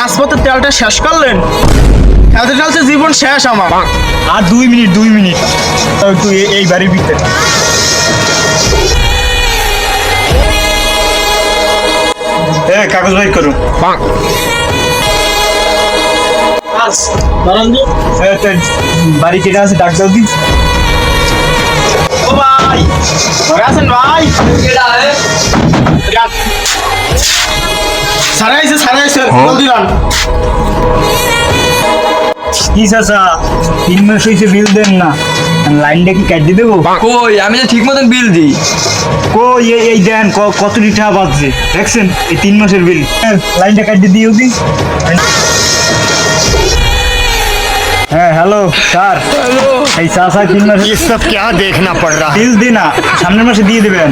মাঝপথে তেলটা শেষ করলেন? খেলতে খেলতে জীবন শেষ আমার। আর দুই মিনিট দুই মিনিট। তুই এই বাড়ির ভিতরে। এ কাগজ ভাই করুন বাড়ি কেটে আছে ডাক দাও ও ভাই। ঘরে আছেন ভাই? সারাইছে সারাইছে। হ্যাঁ। জলদি রান। কি চাচা? তিন মাস হয়েছে বিল দেন না। লাইনটা কি কাটিয়ে দেবো? কই আমি যে ঠিক মতন বিল দিই। কই এই এই দেন কত লিটা বাজছে? দেখছেন এই তিন মাসের বিল। হ্যাঁ, লাইনটা কাটিয়ে দিও দি। হ্যাঁ হ্যালো স্যার। এই চাষা তিন মাস সব কে দেখনা পড় রা বিল দিনা? সামনের মাসে দিয়ে দেবেন।